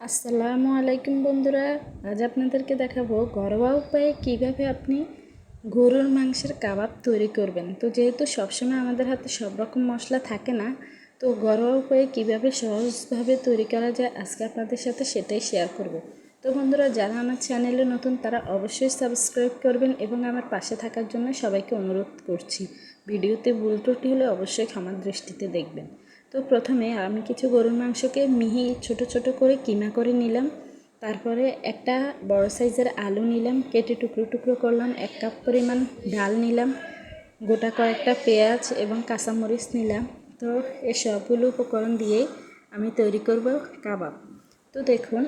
আসসালামু আলাইকুম বন্ধুরা, আজ আপনাদেরকে দেখাবো ঘরোয়া উপায়ে কীভাবে আপনি গরুর মাংসের কাবাব তৈরি করবেন। তো যেহেতু সবসময় আমাদের হাতে সব রকম মশলা থাকে না, তো ঘরোয়া উপায়ে কীভাবে সহজভাবে তৈরি করা যায় আজকে আপনাদের সাথে সেটাই শেয়ার করব। তো বন্ধুরা, যারা আমার চ্যানেলে নতুন, তারা অবশ্যই সাবস্ক্রাইব করবেন এবং আমার পাশে থাকার জন্য সবাইকে অনুরোধ করছি। ভিডিওতে ভুল ত্রুটি হলে অবশ্যই ক্ষমার দৃষ্টিতে দেখবেন। তো প্রথমে আমি কিছু গরুর মাংসকে মিহি ছোট ছোট করে কিমা করে নিলাম। তারপরে একটা বড় সাইজের আলু নিলাম, কেটে টুকরো টুকরো করলাম, এক কাপ পরিমাণ ডাল নিলাম, গোটা কয়েকটা পেঁয়াজ এবং কাঁচামরিচ নিলাম। তো এই সবগুলো উপকরণ দিয়েই আমি তৈরি করব কাবাব। তো দেখুন,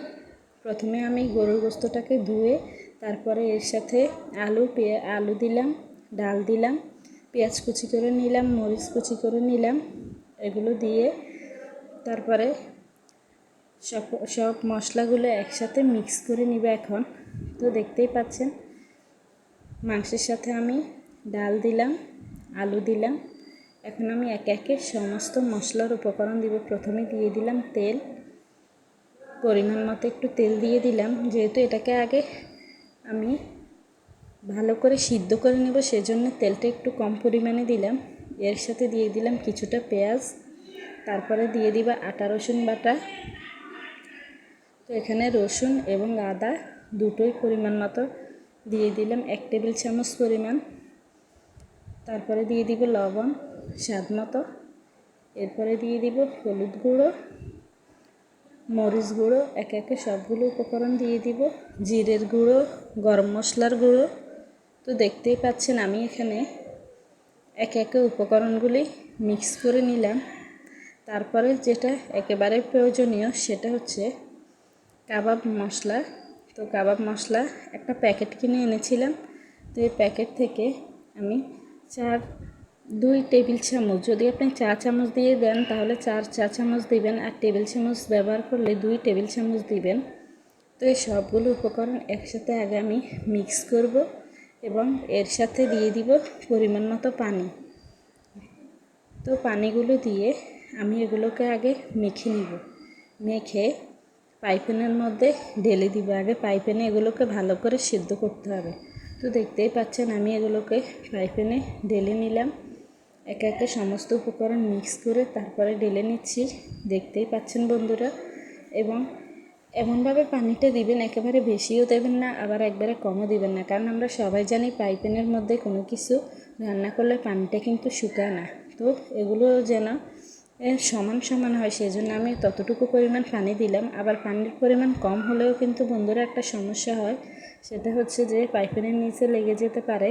প্রথমে আমি গরুর গোস্তটাকে ধুয়ে তারপরে এর সাথে আলু, পেঁয়া, আলু দিলাম, ডাল দিলাম, পেঁয়াজ কুচি করে নিলাম, মরিচ কুচি করে নিলাম এগুলো দিয়ে তারপরে সব সব মশলাগুলো একসাথে মিক্স করে নিবে এখন। তো দেখতেই পাচ্ছেন, মাংসের সাথে আমি ডাল দিলাম, আলু দিলাম। এখন আমি একে একে সমস্ত মশলার উপকরণ দিব। প্রথমে দিয়ে দিলাম তেল। পরিমাণ মতো একটু তেল দিয়ে দিলাম। যেহেতু এটাকে আগে আমি ভালো করে সিদ্ধ করে নেব, সেজন্য তেলটা একটু কম পরিমাণে দিলাম। এর সাথে দিয়ে দিলাম কিছুটা পেঁয়াজ, তারপরে দিয়ে দিবা আটা, রসুন বাটা। তো এখানে রসুন এবং আদা দুটোই পরিমাণ মতো দিয়ে দিলাম, এক টেবিল চামচ পরিমাণ। তারপরে দিয়ে দিব লবণ স্বাদ মতো। এরপরে দিয়ে দিব হলুদ গুঁড়ো, মরিচ গুঁড়ো, একে একে সবগুলো উপকরণ দিয়ে দিব। জিরের গুঁড়ো, গরম মশলার গুঁড়ো। তো দেখতেই পাচ্ছেন আমি এখানে একে একে উপকরণগুলি মিক্স করে নিলাম। তারপরে যেটা একেবারে প্রয়োজনীয় সেটা হচ্ছে কাবাব মশলা। তো কাবাব মশলা একটা প্যাকেট কিনে এনেছিলাম। তো এই প্যাকেট থেকে আমি চার, দুই টেবিল চামচ, যদি আপনি চা চামচ দিয়ে দেন তাহলে চার চা চামচ দিবেন আর টেবিল চামচ ব্যবহার করলে দুই টেবিল চামচ দিবেন। তো এই সবগুলো উপকরণ একসাথে আগে আমি মিক্স করব। এবং এর সাথে দিয়ে দিব পরিমাণ মতো পানি। তো পানিগুলো দিয়ে আমি এগুলোকে আগে মেখে নিব। মেখে পাইপেনের মধ্যে ঢেলে দিব। আগে পাইপেনে এগুলোকে ভালো করে সিদ্ধ করতে হবে। তো দেখতেই পাচ্ছেন আমি এগুলোকে পাইপেনে ঢেলে নিলাম। একে একে সমস্ত উপকরণ মিক্স করে তারপরে ঢেলে নিচ্ছি। দেখতেই পাচ্ছেন বন্ধুরা। এবং এমনভাবে পানিটা দিবেন, একেবারে বেশিও দেবেন না, আবার একবারে কমও দিবেন না। কারণ আমরা সবাই জানি পাইপেনের মধ্যে কোনো কিছু রান্না করলে পানিটা কিন্তু শুকায় না। তো এগুলো যেন সমান সমান হয় সেই জন্য আমি ততটুকু পরিমাণ পানি দিলাম। আবার পানির পরিমাণ কম হলেও কিন্তু বন্ধুরা একটা সমস্যা হয়, সেটা হচ্ছে যে পাইপেনের নিচে লেগে যেতে পারে।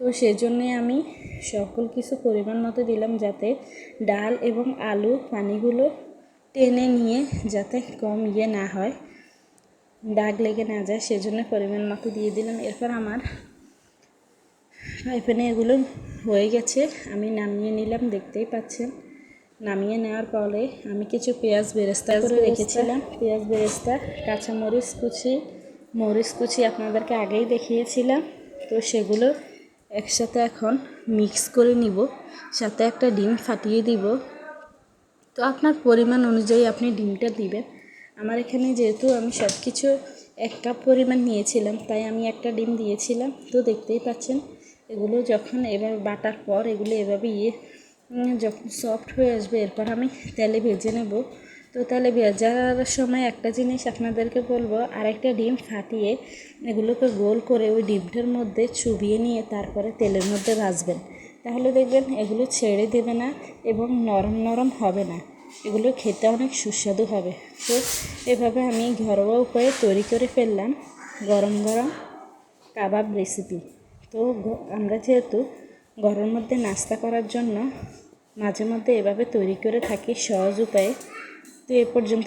তো সেজন্যে আমি সকল কিছু পরিমাণ মতো দিলাম যাতে ডাল এবং আলু পানিগুলো টেনে নিয়ে যাতে কম ইয়ে না হয় দাগ লেগে না যায় সেজন্য পরিমাণ মতো দিয়ে দিলাম। এরপর আমার ফ্রাই এগুলো হয়ে গেছে আমি নামিয়ে নিলাম দেখতেই পাচ্ছেন। নামিয়ে নেওয়ার পরে আমি কিছু পেঁয়াজ বেরেস্তা করে রেখেছিলাম। পেঁয়াজ বেরেস্তা কাঁচামরিচ কুচি মরিচ কুচি আপনাদেরকে আগেই দেখিয়েছিলাম। তো সেগুলো একসাথে এখন মিক্স করে নিব সাথে একটা ডিম ফাটিয়ে দিব। তো আপনার পরিমাণ অনুযায়ী আপনি ডিমটা দিবেন। আমার এখানে যেহেতু আমি সব কিছু এক কাপ পরিমাণ নিয়েছিলাম, তাই আমি একটা ডিম দিয়েছিলাম। তো দেখতেই পাচ্ছেন, এগুলো যখন এবার বাটার পর এগুলো এভাবে ইয়ে যখন সফট হয়ে আসবে, এরপর আমি তেলে ভেজে নেব। তো তাহলে ভেজার সময় একটা জিনিস আপনাদেরকে বলব, আরেকটা ডিম ফাটিয়ে এগুলোকে গোল করে ওই ডিমটার মধ্যে চুবিয়ে নিয়ে তারপরে তেলের মধ্যে ভাজবেন। তাহলে দেখবেন এগুলো ছেড়ে দেবে না এবং নরম নরম হবে না। এগুলো খেতে অনেক সুস্বাদু হবে। তো এভাবে আমি ঘরোয়া উপায়ে তৈরি করে ফেললাম গরম গরম কাবাব রেসিপি তো আমরা যেহেতু ঘরের মধ্যে নাস্তা করার জন্য মাঝে মধ্যে এভাবে তৈরি করে থাকি সহজ উপায়ে, তো এ পর্যন্ত